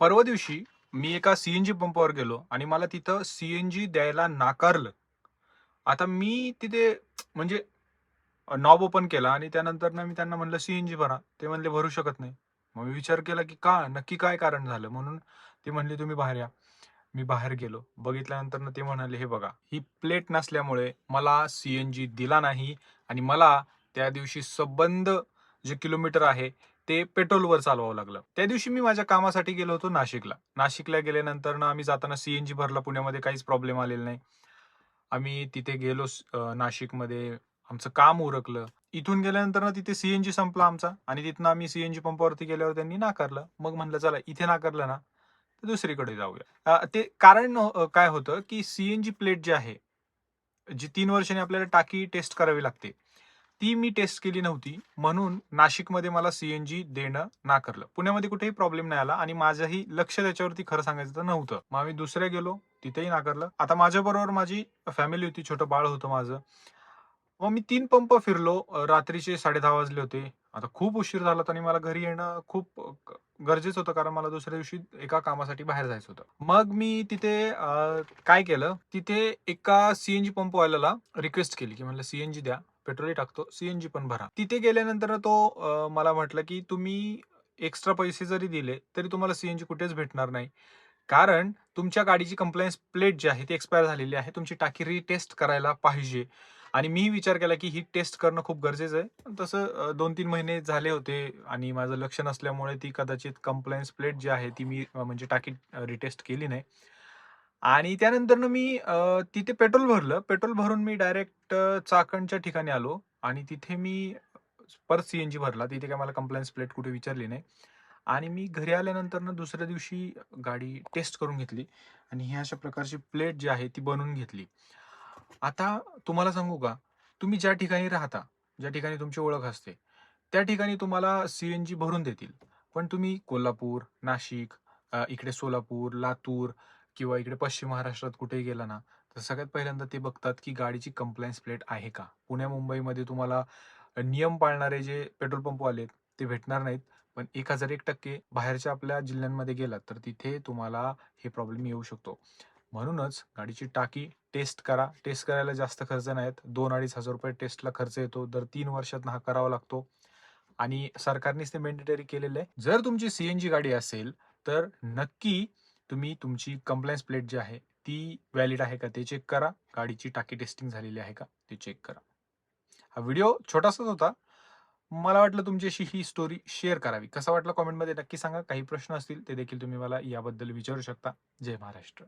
परवा दिवशी मी एका सीएनजी पंपावर गेलो आणि मला तिथं सीएनजी द्यायला नाकारलं. आता मी तिथे म्हणजे नॉब ओपन केला आणि त्यानंतर ना मी त्यांना म्हणलं सीएनजी भरा. ते म्हणले भरू शकत नाही. मग मी विचार केला की का नक्की काय कारण झालं? म्हणून ते म्हणले तुम्ही बाहेर या. मी बाहेर गेलो. बघितल्यानंतर ते म्हणाले हे बघा ही प्लेट नसल्यामुळे मला सीएनजी दिला नाही आणि मला त्या दिवशी संबंध जे किलोमीटर आहे ते पेट्रोलवर चालवावं लागलं. त्या दिवशी मी माझ्या कामासाठी गेलो होतो नाशिकला. नाशिकला गेल्यानंतर ना आम्ही जाताना सीएनजी भरला. पुण्यामध्ये काहीच प्रॉब्लेम आलेला नाही. आम्ही तिथे गेलो नाशिकमध्ये. आमचं काम उरकलं. इथून गेल्यानंतर ना तिथे सीएनजी संपला आमचा. आणि तिथनं आम्ही सीएनजी पंपावरती गेल्यावर त्यांनी नाकारलं. मग म्हणलं चला इथे नाकारलं ना तर दुसरीकडे जाऊया. ते कारण काय होतं की सीएनजी प्लेट जी आहे जी तीन वर्षांनी आपल्याला टाकी टेस्ट करावी लागते. ती मी टेस्ट केली नव्हती. म्हणून नाशिकमध्ये मला सीएनजी देणं नाकारलं. पुण्यामध्ये कुठेही प्रॉब्लेम नाही आला आणि माझंही लक्ष त्याच्यावरती खरं सांगायचं तर नव्हतं. मग आम्ही दुसऱ्या गेलो तिथेही नाकारलं. आता माझ्याबरोबर माझी फॅमिली होती छोटं बाळ होतं माझं. मग मी तीन पंप फिरलो. रात्रीचे साडे दहा वाजले होते. आता खूप उशीर झाला आणि मला घरी येणं खूप गरजेचं होतं कारण मला दुसऱ्या दिवशी एका कामासाठी बाहेर जायचं होतं. मग मी तिथे काय केलं? तिथे एका सीएनजी पंपवाल्याला रिक्वेस्ट केली की म्हणलं सीएनजी द्या. पेट्रोलही टाकतो सीएनजी पण भरा. तिथे गेल्यानंतर तो मला म्हटलं की तुम्ही एक्स्ट्रा पैसे जरी दिले तरी तुम्हाला सीएनजी कुठेच भेटणार नाही. कारण तुमच्या गाडीची कंप्लायन्स प्लेट जी आहे ती एक्सपायर झालेली आहे. तुमची टाकी रिटेस्ट करायला पाहिजे. आणि मी विचार केला की ही टेस्ट करणं खूप गरजेचं आहे. तसं दोन तीन महिने झाले होते आणि माझं लक्ष नसल्यामुळे ती कदाचित कंप्लायन्स प्लेट जी आहे ती मी म्हणजे टाकी रिटेस्ट केली नाही. आणि त्यानंतर मी तिथे पेट्रोल भरलं. पेट्रोल भरून मी डायरेक्ट चाकणच्या ठिकाणी आलो आणि तिथे मी परत सीएनजी भरला. तिथे काय मला कंप्लायन्स प्लेट कुठे विचारली नाही. आणि मी घरी आल्यानंतर ना दुसऱ्या दिवशी गाडी टेस्ट करून घेतली आणि ही अशा प्रकारची प्लेट जी आहे ती बनवून घेतली. आता तुम्हाला सांगू का? तुम्ही ज्या ठिकाणी राहता ज्या ठिकाणी तुमची ओळख असते त्या ठिकाणी तुम्हाला सीएनजी भरून देतील. पण तुम्ही कोल्हापूर नाशिक अ, इकडे सोलापूर लातूर किंवा इकडे पश्चिम महाराष्ट्रात कुठेही गेला ना तर सगळ्यात पहिल्यांदा ते बघतात की गाडीची कंप्लायन्स प्लेट आहे का? पुण्या मुंबईमध्ये तुम्हाला नियम पाळणारे जे पेट्रोल पंप ते भेटणार नाहीत. पण एक हजार एक टक्के बाहेरच्या आपल्या जिल्ह्यांमध्ये गेलात तर तिथे तुम्हाला हे प्रॉब्लेम येऊ शकतो. म्हणूनच गाडीची टाकी टेस्ट करा. टेस्ट करायला जास्त खर्च नाहीत. दोन अडीच हजार रुपये टेस्टला खर्च येतो. दर तीन वर्षात हा करावा लागतो. आणि सरकारनेच ते मेंडेटरी केलेलं आहे. जर तुमची सीएनजी गाडी असेल तर नक्की तुम्ही तुमची कंप्लायन्स प्लेट जी आहे ती व्हॅलिड आहे का? ते चेक करा. गाडीची टाकी टेस्टिंग झालेली आहे का? ते चेक करा. हा व्हिडिओ छोटासाच होता. मला वाटलं तुमच्याशी ही स्टोरी शेअर करावी. कसा वाटलं कॉमेंटमध्ये नक्की सांगा. काही प्रश्न असतील ते देखील तुम्ही मला याबद्दल विचारू शकता. जय महाराष्ट्र.